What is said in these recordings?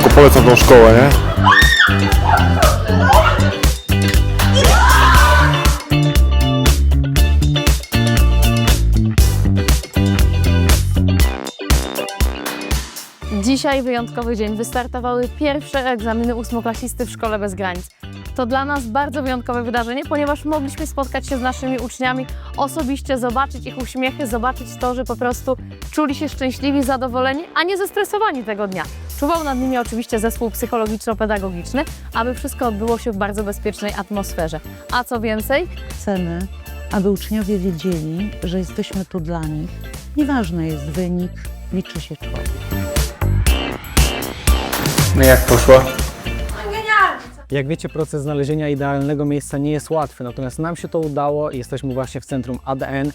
spoko, polecam tą szkołę, nie? Dzisiaj wyjątkowy dzień. Wystartowały pierwsze egzaminy ósmoklasisty w Szkole Bez Granic. To dla nas bardzo wyjątkowe wydarzenie, ponieważ mogliśmy spotkać się z naszymi uczniami osobiście, zobaczyć ich uśmiechy, zobaczyć to, że po prostu czuli się szczęśliwi, zadowoleni, a nie zestresowani tego dnia. Czuwał nad nimi oczywiście zespół psychologiczno-pedagogiczny, aby wszystko odbyło się w bardzo bezpiecznej atmosferze. A co więcej, Chcemy, aby uczniowie wiedzieli, że jesteśmy tu dla nich. Nieważny jest wynik, liczy się człowiek. No jak poszło? Jak wiecie, proces znalezienia idealnego miejsca nie jest łatwy, natomiast nam się to udało i jesteśmy właśnie w centrum ADN,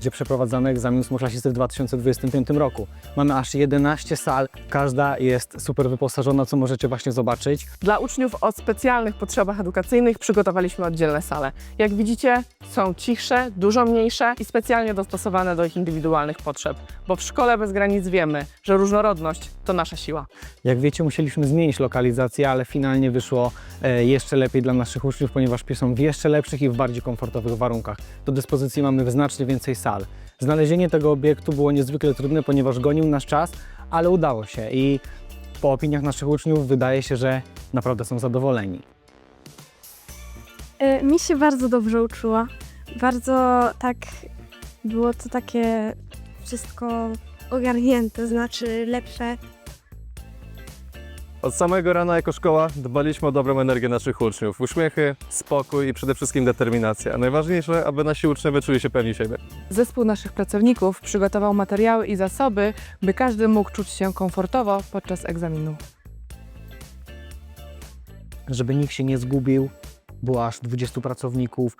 gdzie przeprowadzamy egzamin ósmoklasisty w 2025 roku. Mamy aż 11 sal, każda jest super wyposażona, co możecie właśnie zobaczyć. Dla uczniów o specjalnych potrzebach edukacyjnych przygotowaliśmy oddzielne sale. Jak widzicie, są cichsze, dużo mniejsze i specjalnie dostosowane do ich indywidualnych potrzeb, bo w szkole bez granic wiemy, że różnorodność to nasza siła. Jak wiecie, musieliśmy zmienić lokalizację, ale finalnie wyszło e, jeszcze lepiej dla naszych uczniów, ponieważ są w jeszcze lepszych i w bardziej komfortowych warunkach. Do dyspozycji mamy znacznie więcej sal. Znalezienie tego obiektu było niezwykle trudne, ponieważ gonił nas czas, ale udało się i po opiniach naszych uczniów wydaje się, że naprawdę są zadowoleni. Y, Mi się bardzo dobrze uczyła. Bardzo tak było to takie wszystko ogarnięte, znaczy lepsze. Od samego rana jako szkoła dbaliśmy o dobrą energię naszych uczniów. Uśmiechy, spokój i przede wszystkim determinacja. A najważniejsze, aby nasi uczniowie czuli się pewni siebie. Zespół naszych pracowników przygotował materiały i zasoby, by każdy mógł czuć się komfortowo podczas egzaminu. Żeby nikt się nie zgubił, było aż 20 pracowników,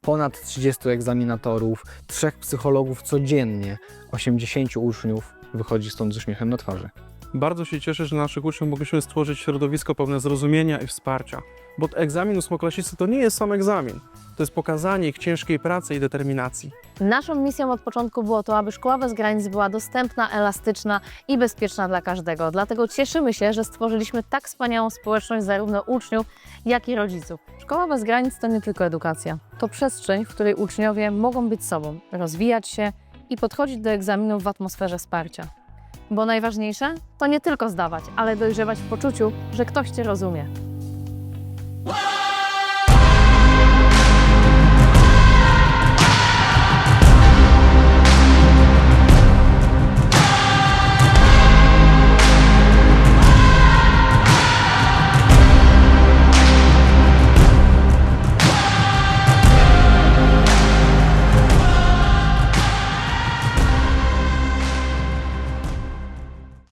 ponad 30 egzaminatorów, trzech psychologów codziennie, 80 uczniów wychodzi stąd z uśmiechem na twarzy. Bardzo się cieszę, że naszych uczniów mogliśmy stworzyć środowisko pełne zrozumienia i wsparcia. Bo egzamin ósmoklasisty to nie jest sam egzamin. To jest pokazanie ich ciężkiej pracy i determinacji. Naszą misją od początku było to, aby Szkoła Bez Granic była dostępna, elastyczna i bezpieczna dla każdego. Dlatego cieszymy się, że stworzyliśmy tak wspaniałą społeczność zarówno uczniów, jak i rodziców. Szkoła Bez Granic to nie tylko edukacja. To przestrzeń, w której uczniowie mogą być sobą, rozwijać się i podchodzić do egzaminów w atmosferze wsparcia. Bo najważniejsze to nie tylko zdawać, ale dojrzewać w poczuciu, że ktoś Cię rozumie.